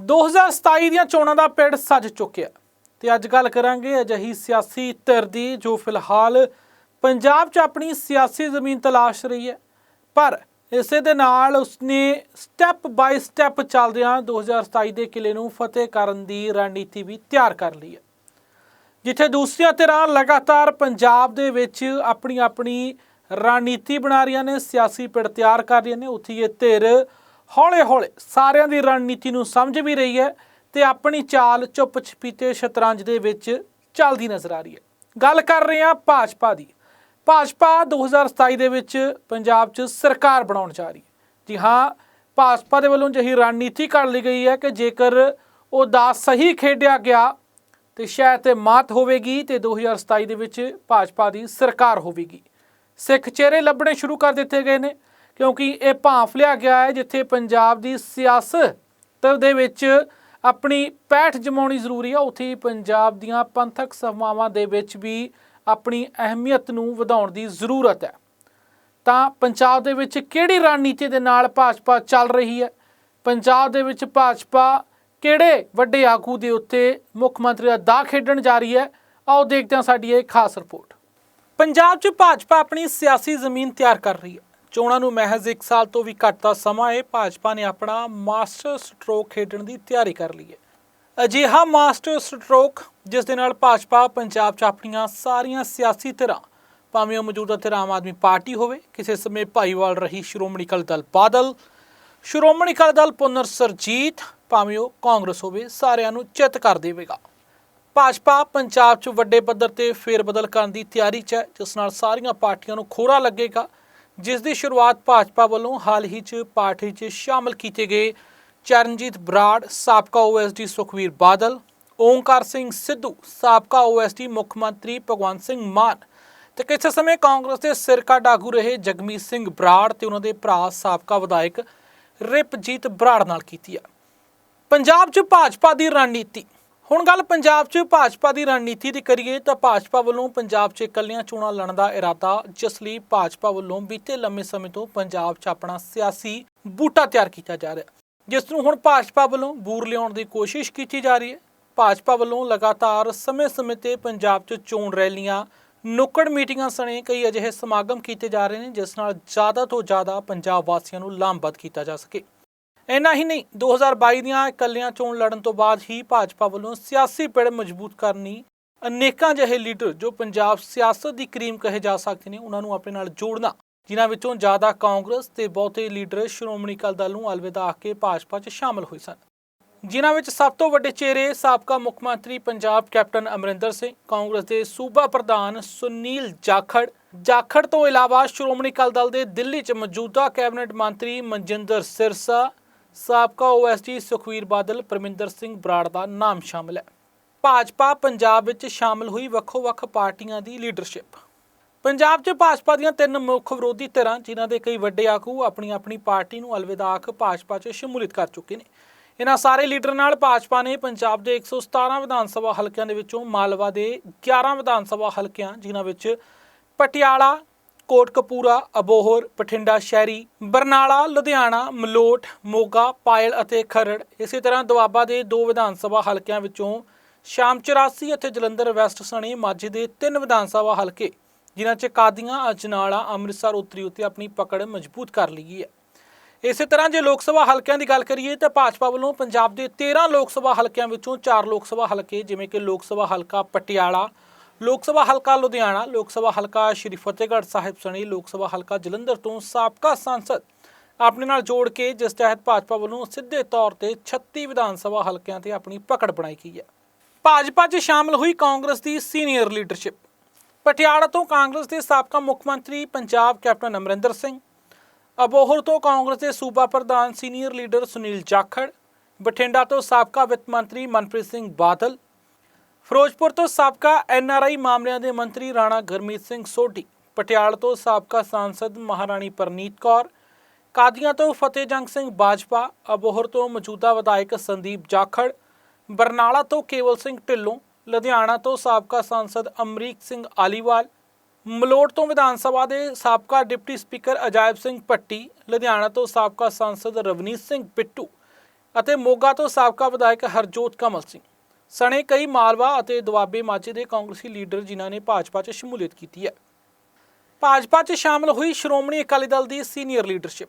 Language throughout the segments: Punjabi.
2027 ਦੀਆਂ ਚੋਣਾਂ ਦਾ ਪਿੜ ਸੱਜ ਚੁੱਕਿਆ ਤੇ ਅੱਜ ਗੱਲ ਕਰਾਂਗੇ ਅਜਿਹੀ ਸਿਆਸੀ ਧਿਰ ਦੀ, ਜੋ ਫਿਲਹਾਲ ਪੰਜਾਬ 'ਚ ਆਪਣੀ ਸਿਆਸੀ ਜ਼ਮੀਨ ਤਲਾਸ਼ ਰਹੀ ਹੈ। ਪਰ ਇਸੇ ਦੇ ਨਾਲ ਉਸਨੇ ਸਟੈਪ ਬਾਈ ਸਟੈਪ ਚੱਲਦਿਆਂ 2027 ਦੇ ਕਿਲੇ ਨੂੰ ਫਤਿਹ ਕਰਨ ਦੀ ਰਣਨੀਤੀ ਵੀ ਤਿਆਰ ਕਰ ਲਈ ਹੈ। ਜਿੱਥੇ ਦੂਸਰੀਆਂ ਧਿਰਾਂ ਲਗਾਤਾਰ ਪੰਜਾਬ ਦੇ ਵਿੱਚ ਆਪਣੀ ਆਪਣੀ ਰਣਨੀਤੀ ਬਣਾ ਰਹੀਆਂ ਨੇ, ਸਿਆਸੀ ਪਿੜ ਤਿਆਰ ਕਰ ਰਹੀਆਂ ਨੇ, ਉੱਥੇ ਇਹ ਧਿਰ ਹੌਲੇ-ਹੌਲੇ ਸਾਰਿਆਂ ਦੀ ਰਣਨੀਤੀ ਨੂੰ ਸਮਝ ਵੀ ਰਹੀ ਹੈ ਤੇ ਆਪਣੀ ਚਾਲ ਚੁੱਪ ਛਪੀਤੇ ਸ਼ਤਰੰਜ ਦੇ ਵਿੱਚ ਚੱਲਦੀ ਨਜ਼ਰ ਆ ਰਹੀ ਹੈ। ਗੱਲ ਕਰ ਰਹੇ ਹਾਂ ਭਾਜਪਾ ਦੀ। ਭਾਜਪਾ 2027 ਦੇ ਵਿੱਚ ਪੰਜਾਬ 'ਚ ਸਰਕਾਰ ਬਣਾਉਣ ਜਾ ਰਹੀ ਹੈ। ਜੀ ਹਾਂ, ਭਾਜਪਾ ਦੇ ਵੱਲੋਂ ਜਿਹੀ ਰਣਨੀਤੀ ਕਰ ਲਈ ਗਈ ਹੈ ਕਿ ਜੇਕਰ ਉਹ ਦਾ ਸਹੀ ਖੇਡਿਆ ਗਿਆ ਤੇ ਸ਼ਾਇਦ ਤੇ ਮਾਤ ਹੋਵੇਗੀ ਤੇ 2027 ਦੇ ਵਿੱਚ ਭਾਜਪਾ ਦੀ ਸਰਕਾਰ ਹੋਵੇਗੀ। ਸਿੱਖ ਚਿਹਰੇ ਲੱਭਣੇ ਸ਼ੁਰੂ ਕਰ ਦਿੱਤੇ ਗਏ ਨੇ। ਕਿਉਂਕਿ ਇਹ ਭਾਂਫ ਲਿਆ ਗਿਆ ਹੈ ਜਿੱਥੇ ਪੰਜਾਬ ਦੀ ਸਿਆਸਤ ਦੇ ਵਿੱਚ ਆਪਣੀ ਪੈਠ ਜਮਾਉਣੀ ਜ਼ਰੂਰੀ ਹੈ ਉੱਥੇ ਹੀ ਪੰਜਾਬ ਦੀਆਂ ਪੰਥਕ ਸਭਾਵਾਂ ਦੇ ਵਿੱਚ ਵੀ ਆਪਣੀ ਅਹਿਮੀਅਤ ਨੂੰ ਵਧਾਉਣ ਦੀ ਜ਼ਰੂਰਤ ਹੈ। ਤਾਂ ਪੰਜਾਬ ਦੇ ਵਿੱਚ ਕਿਹੜੀ ਰਣਨੀਤੀ ਦੇ ਨਾਲ ਭਾਜਪਾ ਚੱਲ ਰਹੀ ਹੈ? ਪੰਜਾਬ ਦੇ ਵਿੱਚ ਭਾਜਪਾ ਕਿਹੜੇ ਵੱਡੇ ਆਗੂ ਦੇ ਉੱਤੇ ਮੁੱਖ ਮੰਤਰੀ ਦਾ ਦਾ ਖੇਡਣ ਜਾ ਰਹੀ ਹੈ? ਆਓ ਦੇਖਦੇ ਹਾਂ ਸਾਡੀ ਇਹ ਖਾਸ ਰਿਪੋਰਟ। ਪੰਜਾਬ 'ਚ ਭਾਜਪਾ ਆਪਣੀ ਸਿਆਸੀ ਜ਼ਮੀਨ ਤਿਆਰ ਕਰ ਰਹੀ ਹੈ। ਚੋਣਾਂ ਨੂੰ ਮਹਿਜ਼ 1 ਸਾਲ ਤੋਂ ਵੀ ਘੱਟ ਦਾ ਸਮਾਂ ਹੈ, ਭਾਜਪਾ ਨੇ ਆਪਣਾ ਮਾਸਟਰ ਸਟ੍ਰੋਕ ਖੇਡਣ ਦੀ ਤਿਆਰੀ ਕਰ ਲਈ ਹੈ। ਅਜਿਹਾ ਮਾਸਟਰ ਸਟ੍ਰੋਕ, ਜਿਸ ਦੇ ਨਾਲ ਭਾਜਪਾ, ਪੰਜਾਬ 'ਚ ਆਪਣੀਆਂ ਸਾਰੀਆਂ ਸਿਆਸੀ ਧਿਰਾਂ, ਭਾਵੇਂ ਉਹ ਮੌਜੂਦਾ ਧਿਰ ਆਮ ਆਦਮੀ ਪਾਰਟੀ ਹੋਵੇ, ਕਿਸੇ ਸਮੇਂ ਭਾਈਵਾਲ ਰਹੀ ਸ਼੍ਰੋਮਣੀ ਅਕਾਲੀ ਦਲ ਬਾਦਲ, ਸ਼੍ਰੋਮਣੀ ਅਕਾਲੀ ਦਲ ਪੁਨਰ ਸਰਜੀਤ, ਭਾਵੇਂ ਉਹ ਕਾਂਗਰਸ ਹੋਵੇ, ਸਾਰਿਆਂ ਨੂੰ ਚਿੱਤ ਕਰ ਦੇਵੇਗਾ। ਭਾਜਪਾ ਪੰਜਾਬ 'ਚ ਵੱਡੇ ਪੱਧਰ ਤੇ ਫੇਰਬਦਲ ਕਰਨ ਦੀ ਤਿਆਰੀ 'ਚ ਹੈ, ਜਿਸ ਨਾਲ ਸਾਰੀਆਂ ਪਾਰਟੀਆਂ ਨੂੰ ਖੋਰਾ ਲੱਗੇਗਾ ਜਿਸ ਦੀ ਸ਼ੁਰੂਆਤ ਭਾਜਪਾ ਵੱਲੋਂ ਹਾਲ ਹੀ 'ਚ ਪਾਰਟੀ 'ਚ ਸ਼ਾਮਲ ਕੀਤੇ ਗਏ ਚਰਨਜੀਤ ਬਰਾੜ, ਸਾਬਕਾ ਓਐਸਡੀ ਸੁਖਵੀਰ ਬਾਦਲ, ਓਮਕਾਰ ਸਿੰਘ ਸਿੱਧੂ, ਸਾਬਕਾ ਓਐਸਡੀ ਮੁੱਖ ਮੰਤਰੀ ਭਗਵੰਤ ਸਿੰਘ ਮਾਨ ਤੇ ਕਿਸੇ ਸਮੇਂ ਕਾਂਗਰਸ ਦੇ ਸਿਰਕਾ ਡਾਗੂ ਰਹੇ ਜਗਮੀਤ ਸਿੰਘ ਬਰਾੜ ਤੇ ਉਹਨਾਂ ਦੇ ਭਰਾ ਸਾਬਕਾ ਵਿਧਾਇਕ ਰਿਪਜੀਤ ਬਰਾੜ ਨਾਲ ਕੀਤੀ ਹੈ ਪੰਜਾਬ 'ਚ ਭਾਜਪਾ ਦੀ ਰਣਨੀਤੀ ਹੁਣ ਗੱਲ ਪੰਜਾਬ 'ਚ ਭਾਜਪਾ ਦੀ ਰਣਨੀਤੀ ਦੀ ਕਰੀਏ ਤਾਂ ਭਾਜਪਾ ਵੱਲੋਂ ਪੰਜਾਬ 'ਚ ਇਕੱਲੀਆਂ ਚੋਣਾਂ ਲੜਨ ਦਾ ਇਰਾਦਾ ਜਿਸ ਲਈ ਭਾਜਪਾ ਵੱਲੋਂ ਬੀਤੇ ਲੰਮੇ ਸਮੇਂ ਤੋਂ ਪੰਜਾਬ 'ਚ ਆਪਣਾ ਸਿਆਸੀ ਬੂਟਾ ਤਿਆਰ ਕੀਤਾ ਜਾ ਰਿਹਾ। ਜਿਸ ਨੂੰ ਹੁਣ ਭਾਜਪਾ ਵੱਲੋਂ ਬੂਰ ਲਿਆਉਣ ਦੀ ਕੋਸ਼ਿਸ਼ ਕੀਤੀ ਜਾ ਰਹੀ ਹੈ। ਭਾਜਪਾ ਵੱਲੋਂ ਲਗਾਤਾਰ ਸਮੇਂ-ਸਮੇਂ ਤੇ ਪੰਜਾਬ 'ਚ ਚੋਣ ਰੈਲੀਆਂ, ਨੁੱਕੜ ਮੀਟਿੰਗਾਂ ਸਣੇ ਕਈ ਅਜਿਹੇ ਸਮਾਗਮ ਕੀਤੇ ਜਾ ਰਹੇ ਨੇ, ਜਿਸ ਨਾਲ ਜ਼ਿਆਦਾ ਤੋਂ ਜ਼ਿਆਦਾ ਪੰਜਾਬ ਵਾਸੀਆਂ ਨੂੰ ਲਾਮਬੱਧ ਕੀਤਾ ਜਾ ਸਕੇ। ਇੰਨਾ ਹੀ ਨਹੀਂ 2022 ਦੀਆਂ ਇਕੱਲੀਆਂ ਚੋਣ ਲੜਨ ਤੋਂ ਬਾਅਦ ਹੀ ਭਾਜਪਾ ਵੱਲੋਂ ਸਿਆਸੀ ਪਿੜ ਮਜ਼ਬੂਤ ਕਰਨੀ ਅਨੇਕਾਂ ਜਿਹੇ ਲੀਡਰ ਜੋ ਪੰਜਾਬ ਸਿਆਸਤ ਦੀ ਕਰੀਮ ਕਹੇ ਜਾ ਸਕਦੇ ਨੇ, ਉਹਨਾਂ ਨੂੰ ਆਪਣੇ ਨਾਲ ਜੋੜਨਾ। ਜਿਨ੍ਹਾਂ ਵਿੱਚੋਂ ਜ਼ਿਆਦਾ ਕਾਂਗਰਸ ਤੇ ਬਹੁਤੇ ਲੀਡਰ ਸ਼੍ਰੋਮਣੀ ਅਕਾਲੀ ਦਲ ਨੂੰ ਅਲਵਿਦਾ ਆਖ ਕੇ ਭਾਜਪਾ 'ਚ ਸ਼ਾਮਲ ਹੋਏ ਸਨ। ਜਿਨ੍ਹਾਂ ਵਿੱਚ ਸਭ ਤੋਂ ਵੱਡੇ ਚਿਹਰੇ ਸਾਬਕਾ ਮੁੱਖ ਮੰਤਰੀ ਪੰਜਾਬ ਕੈਪਟਨ ਅਮਰਿੰਦਰ ਸਿੰਘ, ਕਾਂਗਰਸ ਦੇ ਸੂਬਾ ਪ੍ਰਧਾਨ ਸੁਨੀਲ ਜਾਖੜ ਜਾਖੜ ਤੋਂ ਇਲਾਵਾ ਸ਼੍ਰੋਮਣੀ ਅਕਾਲੀ ਦਲ ਦੇ ਦਿੱਲੀ 'ਚ ਮੌਜੂਦਾ ਕੈਬਨਿਟ ਮੰਤਰੀ ਮਨਜਿੰਦਰ ਸਿਰਸਾ ਸਾਬਕਾ ਓਐਸਡੀ ਸੁਖਵੀਰ ਬਾਦਲ, ਪਰਮਿੰਦਰ ਸਿੰਘ ਬਰਾੜ ਦਾ ਨਾਮ ਸ਼ਾਮਲ ਹੈ। ਭਾਜਪਾ ਪੰਜਾਬ ਵਿੱਚ ਸ਼ਾਮਲ ਹੋਈ ਵੱਖੋ-ਵੱਖ ਪਾਰਟੀਆਂ ਦੀ ਲੀਡਰਸ਼ਿਪ। ਪੰਜਾਬ 'ਚ ਭਾਜਪਾ ਦੀਆਂ ਤਿੰਨ ਮੁੱਖ ਵਿਰੋਧੀ ਧਿਰਾਂ, ਜਿਨ੍ਹਾਂ ਦੇ ਕਈ ਵੱਡੇ ਆਗੂ ਆਪਣੀ ਆਪਣੀ ਪਾਰਟੀ ਨੂੰ ਅਲਵਿਦਾ ਆਖ ਭਾਜਪਾ 'ਚ ਸ਼ਮੂਲੀਅਤ ਕਰ ਚੁੱਕੇ ਨੇ। ਇਹਨਾਂ ਸਾਰੇ ਲੀਡਰ ਨਾਲ ਭਾਜਪਾ ਨੇ ਪੰਜਾਬ ਦੇ 117 ਵਿਧਾਨ ਸਭਾ ਹਲਕਿਆਂ ਦੇ ਵਿੱਚੋਂ ਮਾਲਵਾ ਦੇ 11 ਵਿਧਾਨ ਸਭਾ ਹਲਕਿਆਂ, ਜਿਨ੍ਹਾਂ ਵਿੱਚ ਪਟਿਆਲਾ ਕੋਟਕਪੂਰਾ, ਅਬੋਹਰ, ਬਠਿੰਡਾ ਸ਼ਹਿਰੀ, ਬਰਨਾਲਾ, ਲੁਧਿਆਣਾ, ਮਲੋਟ, ਮੋਗਾ, ਪਾਇਲ ਅਤੇ ਖਰੜ। ਇਸੇ ਤਰ੍ਹਾਂ ਦੁਆਬਾ ਦੇ ਦੋ ਵਿਧਾਨ ਸਭਾ ਹਲਕਿਆਂ ਵਿੱਚੋਂ ਸ਼ਾਮ 84 ਅਤੇ ਜਲੰਧਰ ਵੈਸਟ ਸਣੇ ਮਾਝੇ ਦੇ ਤਿੰਨ ਵਿਧਾਨ ਸਭਾ ਹਲਕੇ, ਜਿਨ੍ਹਾਂ 'ਚ ਕਾਦੀਆਂ, ਅਜਨਾਲਾ, ਅੰਮ੍ਰਿਤਸਰ, ਉੱਤਰੀ ਉੱਤੇ ਆਪਣੀ ਪਕੜ ਮਜ਼ਬੂਤ ਕਰ ਲਈ ਹੈ ਇਸੇ ਤਰ੍ਹਾਂ ਜੇ ਲੋਕ ਸਭਾ ਹਲਕਿਆਂ ਦੀ ਗੱਲ ਕਰੀਏ ਤਾਂ ਭਾਜਪਾ ਵੱਲੋਂ ਪੰਜਾਬ ਦੇ 13 ਲੋਕ ਸਭਾ ਹਲਕਿਆਂ ਵਿੱਚੋਂ 4 ਲੋਕ ਸਭਾ ਹਲਕੇ, ਜਿਵੇਂ ਕਿ ਲੋਕ ਸਭਾ ਹਲਕਾ ਪਟਿਆਲਾ ਲੋਕ ਸਭਾ ਹਲਕਾ ਲੁਧਿਆਣਾ, ਲੋਕ ਸਭਾ ਹਲਕਾ ਸ਼੍ਰੀ ਫਤਿਹਗੜ੍ਹ ਸਾਹਿਬ ਸਣੀ, ਲੋਕ ਸਭਾ ਹਲਕਾ ਜਲੰਧਰ ਤੋਂ ਸਾਬਕਾ ਸਾਂਸਦ। ਆਪਣੇ ਨਾਲ ਜੋੜ ਕੇ ਜਿਸ ਤਹਿਤ ਭਾਜਪਾ ਵੱਲੋਂ ਸਿੱਧੇ ਤੌਰ ਤੇ 36 ਵਿਧਾਨ ਸਭਾ ਹਲਕਿਆਂ ਤੇ ਆਪਣੀ ਪਕੜ ਬਣਾਈ ਗਈ ਹੈ। ਭਾਜਪਾ 'ਚ ਸ਼ਾਮਲ ਹੋਈ ਕਾਂਗਰਸ ਦੀ ਸੀਨੀਅਰ ਲੀਡਰਸ਼ਿਪ। ਪਟਿਆਲਾ ਤੋਂ ਕਾਂਗਰਸ ਦੇ ਸਾਬਕਾ ਮੁੱਖ ਮੰਤਰੀ ਪੰਜਾਬ ਕੈਪਟਨ ਅਮਰਿੰਦਰ ਸਿੰਘ, ਅਬੋਹਰ ਤੋਂ ਕਾਂਗਰਸ ਦੇ ਸੂਬਾ ਪ੍ਰਧਾਨ ਸੀਨੀਅਰ ਲੀਡਰ ਸੁਨੀਲ ਜਾਖੜ, ਬਠਿੰਡਾ ਤੋਂ ਸਾਬਕਾ ਵਿੱਤ ਮੰਤਰੀ ਮਨਪ੍ਰੀਤ ਸਿੰਘ ਬਾਦਲ ਫਿਰੋਜ਼ਪੁਰ ਤੋਂ ਸਾਬਕਾ ਐਨਆਰਆਈ ਮਾਮਲਿਆਂ ਦੇ ਮੰਤਰੀ ਰਾਣਾ ਗਰਮੀਤ ਸਿੰਘ ਸੋਢੀ, ਪਟਿਆਲਾ ਤੋਂ ਸਾਬਕਾ ਸਾਂਸਦ ਮਹਾਰਾਣੀ ਪਰਨੀਤ ਕੌਰ, ਕਾਦੀਆਂ ਤੋਂ ਫਤਿਹਜੰਗ ਸਿੰਘ ਬਾਜਪਾ ਅਬੋਹਰ ਤੋਂ ਮੌਜੂਦਾ ਵਿਧਾਇਕ ਸੰਦੀਪ ਜਾਖੜ, ਬਰਨਾਲਾ ਤੋਂ ਕੇਵਲ ਸਿੰਘ ਢਿੱਲੋਂ, ਲੁਧਿਆਣਾ ਤੋਂ ਸਾਬਕਾ ਸਾਂਸਦ ਅਮਰੀਕ ਸਿੰਘ ਆਲੀਵਾਲ, ਮਲੋਟ ਤੋਂ ਵਿਧਾਨ ਸਭਾ ਦੇ ਸਾਬਕਾ ਡਿਪਟੀ ਸਪੀਕਰ ਅਜਾਇਬ ਸਿੰਘ ਭੱਟੀ, ਲੁਧਿਆਣਾ ਤੋਂ ਸਾਬਕਾ ਸਾਂਸਦ ਰਵਨੀਤ ਸਿੰਘ ਬਿੱਟੂ ਅਤੇ ਮੋਗਾ ਤੋਂ ਸਾਬਕਾ ਵਿਧਾਇਕ ਹਰਜੋਤ ਕਮਲ ਸਿੰਘ। ਸਣੇ ਕਈ ਮਾਲਵਾ ਅਤੇ ਦੁਆਬੇ ਮਾਝੇ ਦੇ ਕਾਂਗਰਸੀ ਲੀਡਰ ਜਿਨ੍ਹਾਂ ਨੇ ਭਾਜਪਾ 'ਚ ਸ਼ਮੂਲੀਅਤ ਕੀਤੀ ਹੈ। ਭਾਜਪਾ 'ਚ ਸ਼ਾਮਲ ਹੋਈ ਸ਼੍ਰੋਮਣੀ ਅਕਾਲੀ ਦਲ ਦੀ ਸੀਨੀਅਰ ਲੀਡਰਸ਼ਿਪ।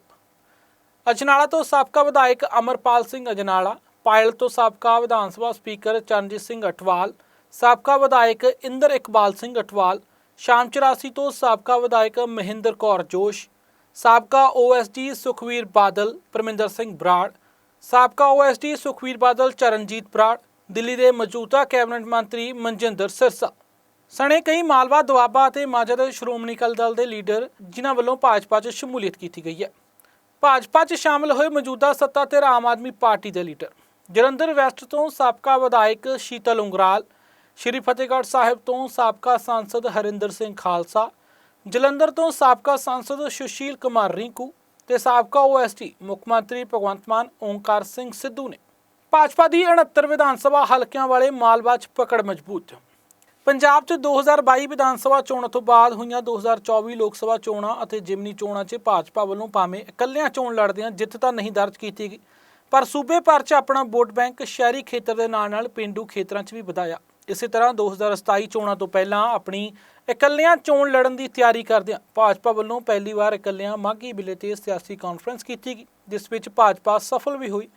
ਅਜਨਾਲਾ ਤੋਂ ਸਾਬਕਾ ਵਿਧਾਇਕ ਅਮਰਪਾਲ ਸਿੰਘ ਅਜਨਾਲਾ, ਪਾਇਲ ਤੋਂ ਸਾਬਕਾ ਵਿਧਾਨ ਸਭਾ ਸਪੀਕਰ ਚਰਨਜੀਤ ਸਿੰਘ ਅਟਵਾਲ, ਸਾਬਕਾ ਵਿਧਾਇਕ ਇੰਦਰ ਇਕਬਾਲ ਸਿੰਘ ਅਟਵਾਲ, ਸ਼ਾਮ 84 ਤੋਂ ਸਾਬਕਾ ਵਿਧਾਇਕ ਮਹਿੰਦਰ ਕੌਰ ਜੋਸ਼, ਸਾਬਕਾ ਓਐਸਡੀ ਸੁਖਵੀਰ ਬਾਦਲ ਪਰਮਿੰਦਰ ਸਿੰਘ ਬਰਾੜ, ਸਾਬਕਾ ਓਐਸਡੀ ਸੁਖਵੀਰ ਬਾਦਲ ਚਰਨਜੀਤ ਬਰਾੜ ਦਿੱਲੀ ਦੇ ਮੌਜੂਦਾ ਕੈਬਨਿਟ ਮੰਤਰੀ ਮਨਜਿੰਦਰ ਸਿਰਸਾ। ਸਣੇ ਕਈ ਮਾਲਵਾ ਦੁਆਬਾ ਅਤੇ ਮਾਝਾ ਦੇ ਸ਼੍ਰੋਮਣੀ ਅਕਾਲੀ ਦਲ ਦੇ ਲੀਡਰ, ਜਿਨ੍ਹਾਂ ਵੱਲੋਂ ਭਾਜਪਾ 'ਚ ਸ਼ਮੂਲੀਅਤ ਕੀਤੀ ਗਈ ਹੈ। ਭਾਜਪਾ 'ਚ ਸ਼ਾਮਲ ਹੋਏ ਮੌਜੂਦਾ ਸੱਤਾ ਧਿਰ ਆਮ ਆਦਮੀ ਪਾਰਟੀ ਦੇ ਲੀਡਰ, ਜਲੰਧਰ ਵੈਸਟ ਤੋਂ ਸਾਬਕਾ ਵਿਧਾਇਕ ਸ਼ੀਤਲ ਉਂਗਰਾਲ, ਸ਼੍ਰੀ ਫਤਿਹਗੜ੍ਹ ਸਾਹਿਬ ਤੋਂ ਸਾਬਕਾ ਸਾਂਸਦ ਹਰਿੰਦਰ ਸਿੰਘ ਖਾਲਸਾ, ਜਲੰਧਰ ਤੋਂ ਸਾਬਕਾ ਸਾਂਸਦ ਸੁਸ਼ੀਲ ਕੁਮਾਰ ਰਿੰਕੂ ਤੇ ਸਾਬਕਾ ਓਐਸਟੀ ਮੁੱਖ ਮੰਤਰੀ ਭਗਵੰਤ ਮਾਨ ਓਮਕਾਰ ਸਿੰਘ ਸਿੱਧੂ ਨੇ। ਭਾਜਪਾ ਦੀ 69 ਵਿਧਾਨ ਸਭਾ ਹਲਕਿਆਂ ਵਾਲੇ ਮਾਲਵਾ 'ਚ ਪਕੜ ਮਜ਼ਬੂਤ। ਪੰਜਾਬ 'ਚ 2022 ਵਿਧਾਨ ਸਭਾ ਚੋਣਾਂ ਤੋਂ ਬਾਅਦ ਹੋਈਆਂ 2024 ਲੋਕ ਸਭਾ ਚੋਣਾਂ ਅਤੇ ਜਿਮਨੀ ਚੋਣਾਂ 'ਚ ਭਾਜਪਾ ਵੱਲੋਂ ਭਾਵੇਂ ਇਕੱਲਿਆਂ ਚੋਣ ਲੜਦਿਆਂ ਜਿੱਤ ਤਾਂ ਨਹੀਂ ਦਰਜ ਕੀਤੀ ਗਈ, ਪਰ ਸੂਬੇ ਭਰ 'ਚ ਆਪਣਾ ਵੋਟ ਬੈਂਕ ਸ਼ਹਿਰੀ ਖੇਤਰ ਦੇ ਨਾਲ ਨਾਲ ਪਿੰਡੂ ਖੇਤਰਾਂ 'ਚ ਵੀ ਵਧਾਇਆ। ਇਸੇ ਤਰ੍ਹਾਂ 2027 ਚੋਣਾਂ ਤੋਂ ਪਹਿਲਾਂ ਆਪਣੀ ਇਕੱਲਿਆਂ ਚੋਣ ਲੜਨ ਦੀ ਤਿਆਰੀ ਕਰਦਿਆਂ ਭਾਜਪਾ ਵੱਲੋਂ ਪਹਿਲੀ ਵਾਰ ਇਕੱਲਿਆਂ ਮਾਘੀ ਬਿਲੇ ਤੇ ਸਿਆਸੀ ਕਾਨਫਰੰਸ ਕੀਤੀ ਗਈ, ਜਿਸ ਵਿੱਚ ਭਾਜਪਾ ਸਫਲ ਵੀ ਹੋਈ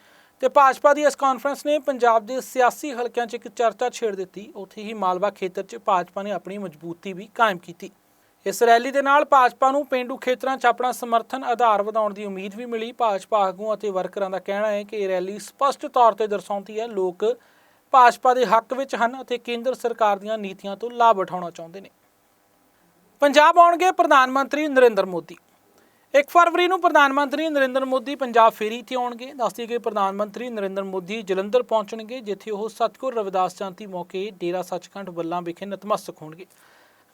ਤੇ ਭਾਜਪਾ ਦੀ ਇਸ ਕਾਨਫਰੰਸ ਨੇ ਪੰਜਾਬ ਦੇ ਸਿਆਸੀ ਹਲਕਿਆਂ 'ਚ ਇੱਕ ਚਰਚਾ ਛੇੜ ਦਿੱਤੀ। ਉੱਥੇ ਹੀ ਮਾਲਵਾ ਖੇਤਰ 'ਚ ਭਾਜਪਾ ਨੇ ਆਪਣੀ ਮਜ਼ਬੂਤੀ ਵੀ ਕਾਇਮ ਕੀਤੀ। ਇਸ ਰੈਲੀ ਦੇ ਨਾਲ ਭਾਜਪਾ ਨੂੰ ਪਿੰਡੂ ਖੇਤਰਾਂ 'ਚ ਆਪਣਾ ਸਮਰਥਨ, ਆਧਾਰ ਵਧਾਉਣ ਦੀ ਉਮੀਦ ਵੀ ਮਿਲੀ। ਭਾਜਪਾ ਆਗੂਆਂ ਅਤੇ ਵਰਕਰਾਂ ਦਾ ਕਹਿਣਾ ਹੈ ਕਿ ਇਹ ਰੈਲੀ ਸਪਸ਼ਟ ਤੌਰ ਤੇ ਦਰਸਾਉਂਦੀ ਹੈ, ਲੋਕ ਭਾਜਪਾ ਦੇ ਹੱਕ ਵਿੱਚ ਹਨ ਅਤੇ ਕੇਂਦਰ ਸਰਕਾਰ ਦੀਆਂ ਨੀਤੀਆਂ ਤੋਂ ਲਾਭ ਉਠਾਉਣਾ ਚਾਹੁੰਦੇ ਨੇ। ਪੰਜਾਬ ਆਉਣਗੇ ਪ੍ਰਧਾਨ ਮੰਤਰੀ ਨਰਿੰਦਰ ਮੋਦੀ। 1 ਫਰਵਰੀ ਨੂੰ ਪ੍ਰਧਾਨ ਮੰਤਰੀ ਨਰਿੰਦਰ ਮੋਦੀ ਪੰਜਾਬ ਫੇਰੀ ਤੇ ਆਉਣਗੇ। ਦੱਸਦੀ ਕਿ ਪ੍ਰਧਾਨ ਮੰਤਰੀ ਨਰਿੰਦਰ ਮੋਦੀ ਜਲੰਧਰ ਪਹੁੰਚਣਗੇ, ਜਿੱਥੇ ਉਹ ਸਤਿਗੁਰ ਰਵਿਦਾਸ ਜਯੰਤੀ ਮੌਕੇ ਡੇਰਾ ਸੱਚਖੰਡ ਬੱਲਾ ਵਿਖੇ ਨਤਮਸਤਕ ਹੋਣਗੇ।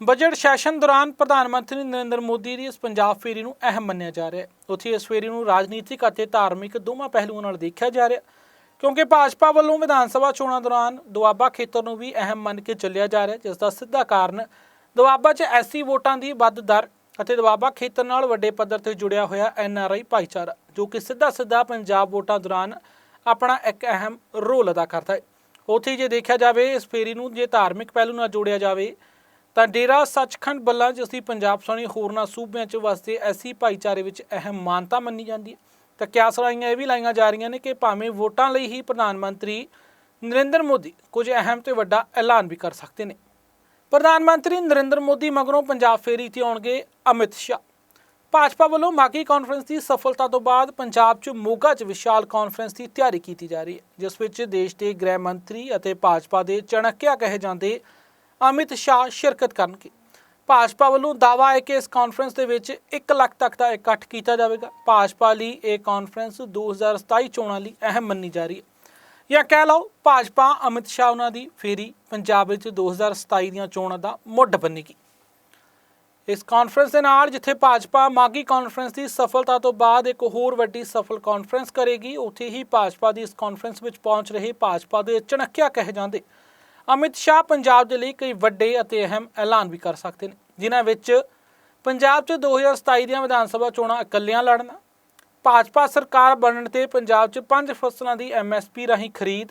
ਬਜਟ ਸੈਸ਼ਨ ਦੌਰਾਨ ਪ੍ਰਧਾਨ ਮੰਤਰੀ ਨਰਿੰਦਰ ਮੋਦੀ ਦੀ ਇਸ ਪੰਜਾਬ ਫੇਰੀ ਨੂੰ ਅਹਿਮ ਮੰਨਿਆ ਜਾ ਰਿਹਾ ਹੈ। ਉੱਥੇ ਇਸ ਫੇਰੀ ਨੂੰ ਰਾਜਨੀਤਿਕ ਅਤੇ ਧਾਰਮਿਕ ਦੋਵਾਂ ਪਹਿਲੂਆਂ ਨਾਲ ਦੇਖਿਆ ਜਾ ਰਿਹਾ ਕਿਉਂਕਿ ਭਾਜਪਾ ਵੱਲੋਂ ਵਿਧਾਨ ਸਭਾ ਚੋਣਾਂ ਦੌਰਾਨ ਦੁਆਬਾ ਖੇਤਰ ਨੂੰ ਵੀ ਅਹਿਮ ਮੰਨ ਕੇ ਚੱਲਿਆ ਜਾ ਰਿਹਾ ਜਿਸ ਦਾ ਸਿੱਧਾ ਕਾਰਨ ਦੁਆਬਾ 'ਚ ਐਸੀ ਵੋਟਾਂ ਦੀ ਵੱਧ ਦਰ ਅਤੇ ਦੁਆਬਾ ਖੇਤਰ ਨਾਲ ਵੱਡੇ ਪੱਧਰ ਤੇ ਜੁੜਿਆ ਹੋਇਆ ਐੱਨ ਆਰ ਆਈ ਭਾਈਚਾਰਾ, ਜੋ ਕਿ ਸਿੱਧਾ ਸਿੱਧਾ ਪੰਜਾਬ ਵੋਟਾਂ ਦੌਰਾਨ ਆਪਣਾ ਇੱਕ ਅਹਿਮ ਰੋਲ ਅਦਾ ਕਰਦਾ ਹੈ। ਉੱਥੇ ਜੇ ਦੇਖਿਆ ਜਾਵੇ, ਇਸ ਫੇਰੀ ਨੂੰ ਜੇ ਧਾਰਮਿਕ ਪਹਿਲੂ ਨਾਲ ਜੋੜਿਆ ਜਾਵੇ, ਤਾਂ ਡੇਰਾ ਸੱਚਖੰਡ ਬੱਲਾ ਜਿਸ ਦੀ ਪੰਜਾਬ ਸਣੇ ਹੋਰਨਾਂ ਸੂਬਿਆਂ 'ਚ ਵਸਦੇ ਐਸੀ ਭਾਈਚਾਰੇ ਵਿੱਚ ਅਹਿਮ ਮਾਨਤਾ ਮੰਨੀ ਜਾਂਦੀ ਹੈ। ਤਾਂ ਕਿਆਸ ਰਾਈਆਂ ਇਹ ਵੀ ਲਾਈਆਂ ਜਾ ਰਹੀਆਂ ਨੇ ਕਿ ਭਾਵੇਂ ਵੋਟਾਂ ਲਈ ਹੀ ਪ੍ਰਧਾਨ ਮੰਤਰੀ ਨਰਿੰਦਰ ਮੋਦੀ ਕੁਝ ਅਹਿਮ ਤੇ ਵੱਡਾ ਐਲਾਨ ਵੀ ਕਰ ਸਕਦੇ ਨੇ। ਪ੍ਰਧਾਨ ਮੰਤਰੀ ਨਰਿੰਦਰ ਮੋਦੀ ਮਗਰੋਂ ਪੰਜਾਬ ਫੇਰੀ ਤੇ ਆਉਣਗੇ ਅਮਿਤ ਸ਼ਾਹ। ਭਾਜਪਾ ਵੱਲੋਂ ਮਾਗੀ ਕਾਨਫਰੰਸ ਦੀ ਸਫਲਤਾ ਤੋਂ ਬਾਅਦ ਪੰਜਾਬ 'ਚ ਮੋਗਾ 'ਚ ਵਿਸ਼ਾਲ ਕਾਨਫਰੰਸ ਦੀ ਤਿਆਰੀ ਕੀਤੀ ਜਾ ਰਹੀ ਹੈ, ਜਿਸ ਵਿੱਚ ਦੇਸ਼ ਦੇ ਗ੍ਰਹਿ ਮੰਤਰੀ ਅਤੇ ਭਾਜਪਾ ਦੇ ਚਣਕਿਆ ਕਹੇ ਜਾਂਦੇ ਅਮਿਤ ਸ਼ਾਹ ਸ਼ਿਰਕਤ ਕਰਨਗੇ। ਭਾਜਪਾ ਵੱਲੋਂ ਦਾਅਵਾ ਹੈ ਕਿ ਇਸ ਕਾਨਫਰੰਸ ਦੇ ਵਿੱਚ 1 ਲੱਖ ਤੱਕ ਦਾ ਇਕੱਠ ਕੀਤਾ ਜਾਵੇਗਾ। ਭਾਜਪਾ ਲਈ ਇਹ ਕਾਨਫਰੰਸ 2027 ਚੋਣਾਂ ਲਈ ਅਹਿਮ ਮੰਨੀ ਜਾ ਰਹੀ ਹੈ। ਜਾਂ ਕਹਿ ਲਓ ਭਾਜਪਾ, ਅਮਿਤ ਸ਼ਾਹ ਉਹਨਾਂ ਦੀ ਫੇਰੀ ਪੰਜਾਬ ਵਿੱਚ 2027 ਦੀਆਂ ਚੋਣਾਂ ਦਾ ਮੁੱਢ ਬੰਨੇਗੀ ਇਸ ਕਾਨਫਰੰਸ ਦੇ ਨਾਲ ਜਿੱਥੇ ਭਾਜਪਾ ਮਾਗੀ ਕਾਨਫਰੰਸ ਦੀ ਸਫਲਤਾ ਤੋਂ ਬਾਅਦ ਇੱਕ ਹੋਰ ਵੱਡੀ ਸਫਲ ਕਾਨਫਰੰਸ ਕਰੇਗੀ, ਉੱਥੇ ਹੀ ਭਾਜਪਾ ਦੀ ਇਸ ਕਾਨਫਰੰਸ ਵਿੱਚ ਪਹੁੰਚ ਰਹੇ ਭਾਜਪਾ ਦੇ ਚਣਕਿਆ ਕਹੇ ਜਾਂਦੇ। ਅਮਿਤ ਸ਼ਾਹ ਪੰਜਾਬ ਦੇ ਲਈ ਕਈ ਵੱਡੇ ਅਤੇ ਅਹਿਮ ਐਲਾਨ ਵੀ ਕਰ ਸਕਦੇ ਨੇ, ਜਿਨ੍ਹਾਂ ਵਿੱਚ ਪੰਜਾਬ 'ਚ 2027 ਦੀਆਂ ਵਿਧਾਨ ਸਭਾ ਚੋਣਾਂ ਇਕੱਲਿਆਂ ਲੜਨਾ ਭਾਜਪਾ ਸਰਕਾਰ ਬਣਨ ਤੇ ਪੰਜਾਬ 'ਚ ਪੰਜ ਫਸਲਾਂ ਦੀ ਐਮਐਸਪੀ ਰਾਹੀਂ ਖਰੀਦ,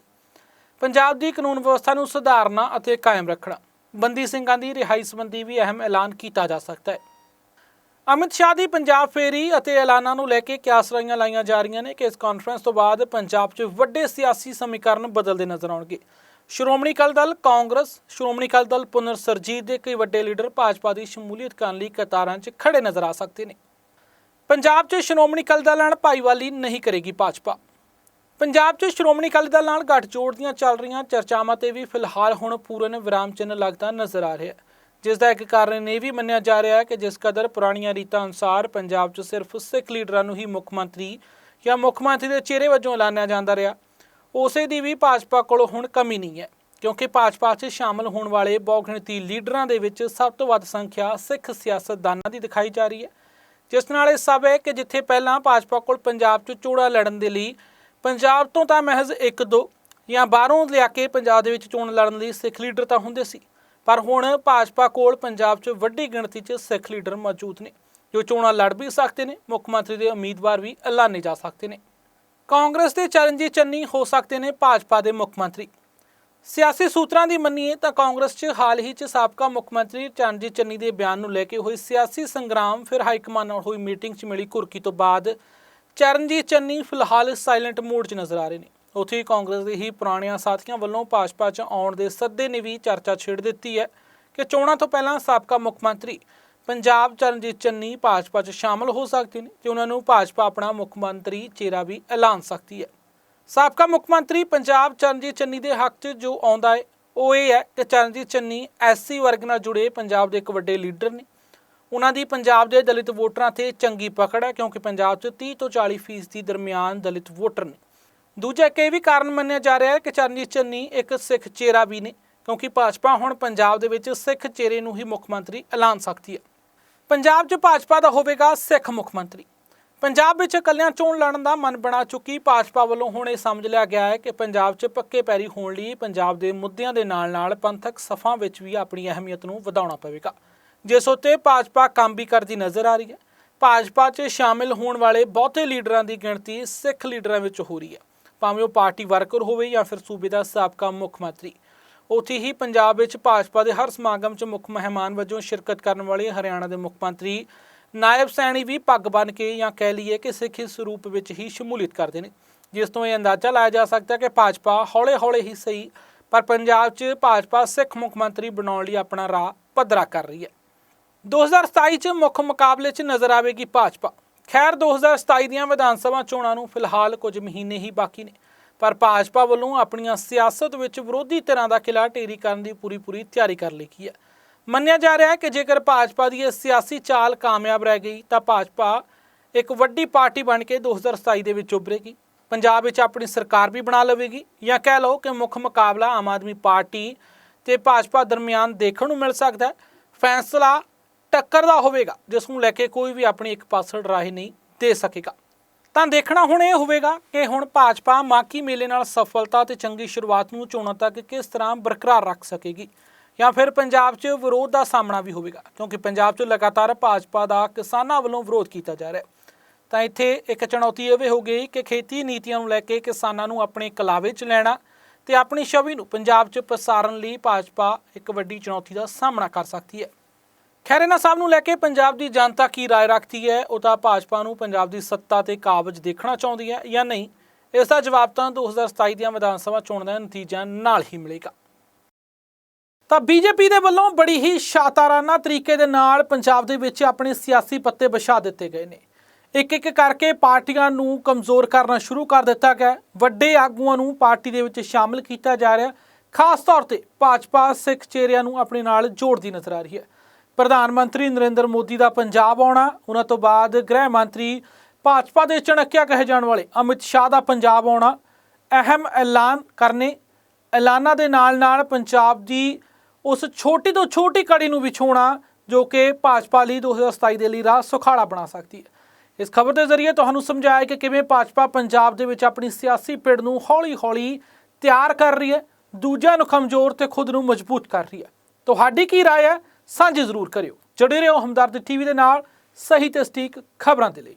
ਪੰਜਾਬ ਦੀ ਕਾਨੂੰਨ ਵਿਵਸਥਾ ਨੂੰ ਸੁਧਾਰਨਾ ਅਤੇ ਕਾਇਮ ਰੱਖਣਾ, ਬੰਦੀ ਸਿੰਘਾਂ ਦੀ ਰਿਹਾਈ ਸੰਬੰਧੀ ਵੀ ਅਹਿਮ ਐਲਾਨ ਕੀਤਾ ਜਾ ਸਕਦਾ ਹੈ। ਅਮਿਤ ਸ਼ਾਹ ਦੀ ਪੰਜਾਬ ਫੇਰੀ ਅਤੇ ਐਲਾਨਾਂ ਨੂੰ ਲੈ ਕੇ ਕਿਆਸਰਾਈਆਂ ਲਾਈਆਂ ਜਾ ਰਹੀਆਂ ਨੇ ਕਿ ਇਸ ਕਾਨਫਰੰਸ ਤੋਂ ਬਾਅਦ ਪੰਜਾਬ 'ਚ ਵੱਡੇ ਸਿਆਸੀ ਸਮੀਕਰਨ ਬਦਲਦੇ ਨਜ਼ਰ ਆਉਣਗੇ। ਸ਼੍ਰੋਮਣੀ ਅਕਾਲੀ ਦਲ, ਕਾਂਗਰਸ, ਸ਼੍ਰੋਮਣੀ ਅਕਾਲੀ ਦਲ ਪੁਨਰ ਸਰਜੀਤ ਦੇ ਕਈ ਵੱਡੇ ਲੀਡਰ ਭਾਜਪਾ ਦੀ ਸ਼ਮੂਲੀਅਤ ਕਰਨ ਲਈ ਕਤਾਰਾਂ 'ਚ ਖੜੇ ਨਜ਼ਰ ਆ ਸਕਦੇ ਨੇ। ਪੰਜਾਬ 'ਚ ਸ਼੍ਰੋਮਣੀ ਅਕਾਲੀ ਦਲ ਨਾਲ ਭਾਈਵਾਲੀ ਨਹੀਂ ਕਰੇਗੀ ਭਾਜਪਾ। ਪੰਜਾਬ 'ਚ ਸ਼੍ਰੋਮਣੀ ਅਕਾਲੀ ਦਲ ਨਾਲ ਗੱਠਜੋੜ ਦੀਆਂ ਚੱਲ ਰਹੀਆਂ ਚਰਚਾਵਾਂ ਤੇ ਵੀ ਫਿਲਹਾਲ ਹੁਣ ਪੂਰਨ ਵਿਰਾਮ ਚਿੰਨ੍ਹ ਲੱਗਦਾ ਨਜ਼ਰ ਆ ਰਿਹਾ ਜਿਸ ਦਾ ਇੱਕ ਕਾਰਨ ਇਹ ਵੀ ਮੰਨਿਆ ਜਾ ਰਿਹਾ ਹੈ ਕਿ ਜਿਸ ਕਦਰ ਪੁਰਾਣੀਆਂ ਰੀਤਾਂ ਅਨੁਸਾਰ ਪੰਜਾਬ 'ਚ ਸਿਰਫ ਸਿੱਖ ਲੀਡਰਾਂ ਨੂੰ ਹੀ ਮੁੱਖ ਮੰਤਰੀ ਜਾਂ ਮੁੱਖ ਮੰਤਰੀ ਦੇ ਚਿਹਰੇ ਵਜੋਂ ਐਲਾਨਿਆ ਜਾਂਦਾ ਰਿਹਾ। ਉਸੇ ਦੀ ਵੀ ਭਾਜਪਾ ਕੋਲ ਹੁਣ ਕਮੀ ਨਹੀਂ ਹੈ, ਕਿਉਂਕਿ ਭਾਜਪਾ 'ਚ ਸ਼ਾਮਲ ਹੋਣ ਵਾਲੇ ਬਹੁਗਿਣਤੀ ਲੀਡਰਾਂ ਦੇ ਵਿੱਚ ਸਭ ਤੋਂ ਵੱਧ ਸੰਖਿਆ ਸਿੱਖ ਸਿਆਸਤਦਾਨਾਂ ਦੀ ਦਿਖਾਈ ਜਾ ਰਹੀ ਹੈ। ਜਿਸ ਨਾਲ ਇਹ ਸਭ ਹੈ ਕਿ ਜਿੱਥੇ ਪਹਿਲਾਂ ਭਾਜਪਾ ਕੋਲ ਪੰਜਾਬ 'ਚ ਚੋੜਾ ਲੜਨ ਦੇ ਲਈ ਪੰਜਾਬ ਤੋਂ ਤਾਂ ਮਹਿਜ਼ ਇੱਕ ਦੋ ਜਾਂ ਬਾਹਰੋਂ ਲਿਆ ਕੇ ਪੰਜਾਬ ਦੇ ਵਿੱਚ ਚੋਣ ਲੜਨ ਲਈ ਸਿੱਖ ਲੀਡਰ ਤਾਂ ਹੁੰਦੇ ਸੀ, ਪਰ ਹੁਣ ਭਾਜਪਾ ਕੋਲ ਪੰਜਾਬ 'ਚ ਵੱਡੀ ਗਿਣਤੀ 'ਚ ਸਿੱਖ ਲੀਡਰ ਮੌਜੂਦ ਨੇ, ਜੋ ਚੋਣਾਂ ਲੜ ਵੀ ਸਕਦੇ ਨੇ, ਮੁੱਖ ਮੰਤਰੀ ਦੇ ਉਮੀਦਵਾਰ ਵੀ ਐਲਾਨੇ ਜਾ ਸਕਦੇ ਨੇ। ਕਾਂਗਰਸ ਦੇ ਚਰਨਜੀਤ ਚੰਨੀ ਹੋ ਸਕਦੇ ਨੇ ਭਾਜਪਾ ਦੇ ਮੁੱਖ ਮੰਤਰੀ। ਸਿਆਸੀ ਸੂਤਰਾਂ ਦੀ ਮੰਨੀਏ ਤਾਂ ਕਾਂਗਰਸ 'ਚ ਹਾਲ ਹੀ 'ਚ ਸਾਬਕਾ ਮੁੱਖ ਮੰਤਰੀ ਚਰਨਜੀਤ ਚੰਨੀ ਦੇ ਬਿਆਨ ਨੂੰ ਲੈ ਕੇ ਹੋਈ ਸਿਆਸੀ ਸੰਗਰਾਮ, ਫਿਰ ਹਾਈਕਮਾਨ ਨਾਲ ਹੋਈ ਮੀਟਿੰਗ 'ਚ ਮਿਲੀ ਘੁਰਕੀ ਤੋਂ ਬਾਅਦ ਚਰਨਜੀਤ ਚੰਨੀ ਫਿਲਹਾਲ ਸਾਇਲੈਂਟ ਮੂਡ 'ਚ ਨਜ਼ਰ ਆ ਰਹੇ ਨੇ। ਉੱਥੇ ਹੀ ਕਾਂਗਰਸ ਦੇ ਹੀ ਪੁਰਾਣਿਆਂ ਸਾਥੀਆਂ ਵੱਲੋਂ ਭਾਜਪਾ 'ਚ ਆਉਣ ਦੇ ਸੱਦੇ ਨੇ ਵੀ ਚਰਚਾ ਛੇੜ ਦਿੱਤੀ ਹੈ ਕਿ ਚੋਣਾਂ ਤੋਂ ਪਹਿਲਾਂ ਸਾਬਕਾ ਮੁੱਖ ਮੰਤਰੀ ਪੰਜਾਬ ਚਰਨਜੀਤ ਚੰਨੀ ਭਾਜਪਾ 'ਚ ਸ਼ਾਮਲ ਹੋ ਸਕਦੇ ਨੇ, ਤੇ ਉਹਨਾਂ ਨੂੰ ਭਾਜਪਾ ਆਪਣਾ ਮੁੱਖ ਮੰਤਰੀ ਚਿਹਰਾ ਵੀ ਐਲਾਨ ਸਕਦੀ ਹੈ। ਸਾਬਕਾ ਮੁੱਖ ਮੰਤਰੀ ਪੰਜਾਬ ਚਰਨਜੀਤ ਚੰਨੀ ਦੇ ਹੱਕ 'ਚ ਜੋ ਆਉਂਦਾ ਹੈ, ਉਹ ਇਹ ਹੈ ਕਿ ਚਰਨਜੀਤ ਚੰਨੀ ਐਸਸੀ ਵਰਗ ਨਾਲ ਜੁੜੇ ਪੰਜਾਬ ਦੇ ਇੱਕ ਵੱਡੇ ਲੀਡਰ ਨੇ। ਉਹਨਾਂ ਦੀ ਪੰਜਾਬ ਦੇ ਦਲਿਤ ਵੋਟਰਾਂ ਤੇ ਚੰਗੀ ਪਕੜ ਹੈ ਕਿਉਂਕਿ ਪੰਜਾਬ 'ਚ 30 ਤੋਂ 40% ਫੀਸਦੀ ਦਰਮਿਆਨ ਦਲਿਤ ਵੋਟਰ ਨੇ। ਦੂਜਾ ਇੱਕ ਇਹ ਵੀ ਕਾਰਨ ਮੰਨਿਆ ਜਾ ਰਿਹਾ ਹੈ ਕਿ ਚਰਨਜੀਤ ਚੰਨੀ ਇੱਕ ਸਿੱਖ ਚਿਹਰਾ ਵੀ ਨੇ, ਕਿਉਂਕਿ ਭਾਜਪਾ ਹੁਣ ਪੰਜਾਬ ਦੇ ਵਿੱਚ ਸਿੱਖ ਚਿਹਰੇ ਨੂੰ ਹੀ ਮੁੱਖ ਮੰਤਰੀ ਐਲਾਨ ਸਕਦੀ ਹੈ। ਪੰਜਾਬ 'ਚ ਭਾਜਪਾ ਦਾ ਹੋਵੇਗਾ ਸਿੱਖ ਮੁੱਖ ਮੰਤਰੀ। ਪੰਜਾਬ ਵਿੱਚ ਇਕੱਲਿਆਂ ਚੋਣ ਲੜਨ ਦਾ ਮਨ ਬਣਾ ਚੁੱਕੀ ਭਾਜਪਾ ਵੱਲੋਂ ਹੁਣ ਇਹ ਸਮਝ ਲਿਆ ਗਿਆ ਹੈ ਕਿ ਪੰਜਾਬ 'ਚ ਪੱਕੇ ਪੈਰੀ ਹੋਣ ਲਈ ਪੰਜਾਬ ਦੇ ਮੁੱਦਿਆਂ ਦੇ ਨਾਲ-ਨਾਲ ਪੰਥਕ ਸਫਾਂ ਵਿੱਚ ਵੀ ਆਪਣੀ ਅਹਿਮੀਅਤ ਨੂੰ ਵਧਾਉਣਾ ਪਵੇਗਾ। ਜਿਸ ਉੱਤੇ ਭਾਜਪਾ ਕੰਮ ਵੀ ਕਰਦੀ ਨਜ਼ਰ ਆ ਰਹੀ ਹੈ। ਭਾਜਪਾ 'ਚ ਸ਼ਾਮਿਲ ਹੋਣ ਵਾਲੇ ਬਹੁਤੇ ਲੀਡਰਾਂ ਦੀ ਗਿਣਤੀ ਸਿੱਖ ਲੀਡਰਾਂ ਵਿੱਚ ਹੋ ਰਹੀ ਹੈ। ਭਾਵੇਂ ਉਹ ਪਾਰਟੀ ਵਰਕਰ ਹੋਵੇ ਜਾਂ ਫਿਰ ਸੂਬੇ ਦਾ ਸਾਬਕਾ ਮੁੱਖ ਮੰਤਰੀ। ਉੱਥੇ ਹੀ ਪੰਜਾਬ ਵਿੱਚ ਭਾਜਪਾ ਦੇ ਹਰ ਸਮਾਗਮ 'ਚ ਮੁੱਖ ਮਹਿਮਾਨ ਵਜੋਂ ਸ਼ਿਰਕਤ ਕਰਨ ਵਾਲੇ ਹਰਿਆਣਾ ਦੇ ਮੁੱਖ ਮੰਤਰੀ ਨਾਇਬ ਸੈਣੀ ਵੀ ਪੱਗ ਬੰਨ ਕੇ ਜਾਂ ਕਹਿ ਲਈਏ ਕਿ ਸਿੱਖ ਇਸ ਰੂਪ ਵਿੱਚ ਹੀ ਸ਼ਮੂਲੀਅਤ ਕਰਦੇ ਨੇ, ਜਿਸ ਤੋਂ ਇਹ ਅੰਦਾਜ਼ਾ ਲਾਇਆ ਜਾ ਸਕਦਾ ਹੈ ਕਿ ਭਾਜਪਾ ਹੌਲੇ-ਹੌਲੇ ਹੀ ਸਹੀ, ਪਰ ਪੰਜਾਬ 'ਚ ਭਾਜਪਾ ਸਿੱਖ ਮੁੱਖ ਮੰਤਰੀ ਬਣਾਉਣ ਲਈ ਆਪਣਾ ਰਾਹ ਪੱਧਰਾ ਕਰ ਰਹੀ ਹੈ। 2027 ਚ ਮੁੱਖ ਮੁਕਾਬਲੇ 'ਚ ਨਜ਼ਰ ਆਵੇਗੀ ਭਾਜਪਾ। ਖੈਰ 2027 ਦੀਆਂ ਵਿਧਾਨ ਸਭਾ ਚੋਣਾਂ ਨੂੰ ਫਿਲਹਾਲ ਕੁਝ ਮਹੀਨੇ ਹੀ ਬਾਕੀ ਨੇ, ਪਰ ਭਾਜਪਾ ਵੱਲੋਂ ਆਪਣੀਆਂ ਸਿਆਸਤ ਵਿੱਚ ਵਿਰੋਧੀ ਧਿਰਾਂ ਦਾ ਕਿਲਾ ਢੇਰੀ ਕਰਨ ਦੀ ਪੂਰੀ ਪੂਰੀ ਤਿਆਰੀ ਕਰ ਲਈ ਹੈ। ਮੰਨਿਆ ਜਾ ਰਿਹਾ ਹੈ ਕਿ ਜੇਕਰ ਭਾਜਪਾ ਦੀ ਇਹ ਸਿਆਸੀ ਚਾਲ ਕਾਮਯਾਬ ਰਹਿ ਗਈ, ਤਾਂ ਭਾਜਪਾ ਇੱਕ ਵੱਡੀ ਪਾਰਟੀ ਬਣ ਕੇ 2027 ਦੇ ਵਿੱਚ ਉੱਭਰੇਗੀ। ਪੰਜਾਬ ਵਿੱਚ ਆਪਣੀ ਸਰਕਾਰ ਵੀ ਬਣਾ ਲਵੇਗੀ ਜਾਂ ਕਹਿ ਲਓ ਕਿ ਮੁੱਖ ਮੁਕਾਬਲਾ ਆਮ ਆਦਮੀ ਪਾਰਟੀ ਤੇ ਭਾਜਪਾ ਦਰਮਿਆਨ ਦੇਖਣ ਨੂੰ ਮਿਲ ਸਕਦਾ ਹੈ। ਫੈਸਲਾ ਟੱਕਰ ਦਾ ਹੋਵੇਗਾ, ਜਿਸ ਨੂੰ ਲੈ ਕੇ ਕੋਈ ਵੀ ਆਪਣੀ ਇੱਕ ਪਾਸੜ ਰਾਹ ਨਹੀਂ ਦੇ ਸਕੇਗਾ। ਤਾਂ ਦੇਖਣਾ ਹੁਣ ਇਹ ਹੋਵੇਗਾ ਕਿ ਹੁਣ ਭਾਜਪਾ ਮਾਕੀ ਮੇਲੇ ਨਾਲ ਸਫਲਤਾ ਤੇ ਚੰਗੀ ਸ਼ੁਰੂਆਤ ਨੂੰ ਚੋਣਾਂ ਤੱਕ ਕਿਸ ਤਰ੍ਹਾਂ ਬਰਕਰਾਰ ਰੱਖ ਸਕੇਗੀ। ਜਾਂ ਫਿਰ ਪੰਜਾਬ 'ਚ ਵਿਰੋਧ ਦਾ ਸਾਹਮਣਾ ਵੀ ਹੋਵੇਗਾ ਕਿਉਂਕਿ ਪੰਜਾਬ 'ਚ ਲਗਾਤਾਰ ਭਾਜਪਾ ਦਾ ਕਿਸਾਨਾਂ ਵੱਲੋਂ ਵਿਰੋਧ ਕੀਤਾ ਜਾ ਰਿਹਾ ਹੈ ਤਾਂ ਇੱਥੇ ਇੱਕ ਚੁਣੌਤੀ ਇਹ ਵੀ ਹੋ ਗਈ ਕਿ ਖੇਤੀ ਨੀਤੀਆਂ ਨੂੰ ਲੈ ਕੇ ਕਿਸਾਨਾਂ ਨੂੰ ਆਪਣੇ ਕਲਾਵੇ 'ਚ ਲੈਣਾ ਤੇ ਆਪਣੀ ਛਵੀ ਨੂੰ ਪੰਜਾਬ 'ਚ ਪ੍ਰਸਾਰਨ ਲਈ ਭਾਜਪਾ ਇੱਕ ਵੱਡੀ ਚੁਣੌਤੀ ਦਾ ਸਾਹਮਣਾ ਕਰ ਸਕਦੀ ਹੈ ਖੈਰ ਇਹਨਾਂ ਸਭ ਨੂੰ ਲੈ ਕੇ ਪੰਜਾਬ ਦੀ ਜਨਤਾ ਕੀ رائے ਰੱਖਦੀ ਹੈ ਉਹ ਤਾਂ ਭਾਜਪਾ ਨੂੰ ਪੰਜਾਬ ਦੀ ਸੱਤਾ ਤੇ ਕਾਬਜ ਦੇਖਣਾ ਚਾਹੁੰਦੀ ਹੈ ਜਾਂ ਨਹੀਂ ਇਸ ਦਾ ਜਵਾਬ ਤਾਂ 2027 ਦੀਆਂ ਵਿਧਾਨ ਸਭਾ ਚੋਣ ਦੇ ਨਤੀਜਿਆਂ ਨਾਲ ਹੀ ਮਿਲੇਗਾ ਤਾਂ ਬੀਜੇਪੀ ਦੇ ਵੱਲੋਂ ਬੜੀ ਹੀ ਸ਼ਾਤਾਰਾਨਾ ਤਰੀਕੇ ਦੇ ਨਾਲ ਪੰਜਾਬ ਦੇ ਵਿੱਚ ਆਪਣੇ ਸਿਆਸੀ ਪੱਤੇ ਵਿਛਾ ਦਿੱਤੇ ਗਏ ਨੇ। ਇੱਕ ਇੱਕ ਕਰਕੇ ਪਾਰਟੀਆਂ ਨੂੰ ਕਮਜ਼ੋਰ ਕਰਨਾ ਸ਼ੁਰੂ ਕਰ ਦਿੱਤਾ ਗਿਆ ਵੱਡੇ ਆਗੂਆਂ ਨੂੰ ਪਾਰਟੀ ਦੇ ਵਿੱਚ ਸ਼ਾਮਲ ਕੀਤਾ ਜਾ ਰਿਹਾ ਖਾਸ ਤੌਰ ਤੇ ਭਾਜਪਾ ਸਿੱਖ ਚਿਹਰਿਆਂ ਨੂੰ ਆਪਣੇ ਨਾਲ ਜੋੜਦੀ ਨਜ਼ਰ ਆ ਰਹੀ ਹੈ। ਪ੍ਰਧਾਨ ਮੰਤਰੀ ਨਰਿੰਦਰ ਮੋਦੀ ਦਾ ਪੰਜਾਬ ਆਉਣਾ, ਉਹਨਾਂ ਤੋਂ ਬਾਅਦ ਗ੍ਰਹਿ ਮੰਤਰੀ ਭਾਜਪਾ ਦੇ ਚਣਕਿਆ ਕਹੇ ਜਾਣ ਵਾਲੇ ਅਮਿਤ ਸ਼ਾਹ ਦਾ ਪੰਜਾਬ ਆਉਣਾ ਅਹਿਮ ਐਲਾਨ ਕਰਨੇ, ਐਲਾਨਾਂ ਦੇ ਨਾਲ ਨਾਲ ਪੰਜਾਬ ਦੀ ਉਸ ਛੋਟੀ ਤੋਂ ਛੋਟੀ ਕੜੀ ਨੂੰ ਵਿਛੋਣਾ ਜੋ ਕਿ ਭਾਜਪਾ ਲਈ 2027 ਦੇ ਲਈ ਰਾਹ ਸੁਖਾਲਾ ਬਣਾ ਸਕਦੀ ਹੈ ਇਸ ਖਬਰ ਦੇ ਜ਼ਰੀਏ ਤੁਹਾਨੂੰ ਸਮਝਾਇਆ ਕਿ ਕਿਵੇਂ ਭਾਜਪਾ ਪੰਜਾਬ ਦੇ ਵਿੱਚ ਆਪਣੀ ਸਿਆਸੀ ਪਿੜ ਨੂੰ ਹੌਲੀ-ਹੌਲੀ ਤਿਆਰ ਕਰ ਰਹੀ ਹੈ ਦੂਜਿਆਂ ਨੂੰ ਕਮਜ਼ੋਰ ਤੇ ਖੁਦ ਨੂੰ ਮਜ਼ਬੂਤ ਕਰ ਰਹੀ ਹੈ ਤੁਹਾਡੀ ਕੀ رائے ਹੈ ਸਾਂਝੀ ਜ਼ਰੂਰ ਕਰਿਓ ਜੁੜੇ ਰਹੋ ਹਮਦਰਦ ਟੀਵੀ ਦੇ ਨਾਲ ਸਹੀ ਤੇ ਸਟੀਕ ਖਬਰਾਂ ਦੇ ਲਈ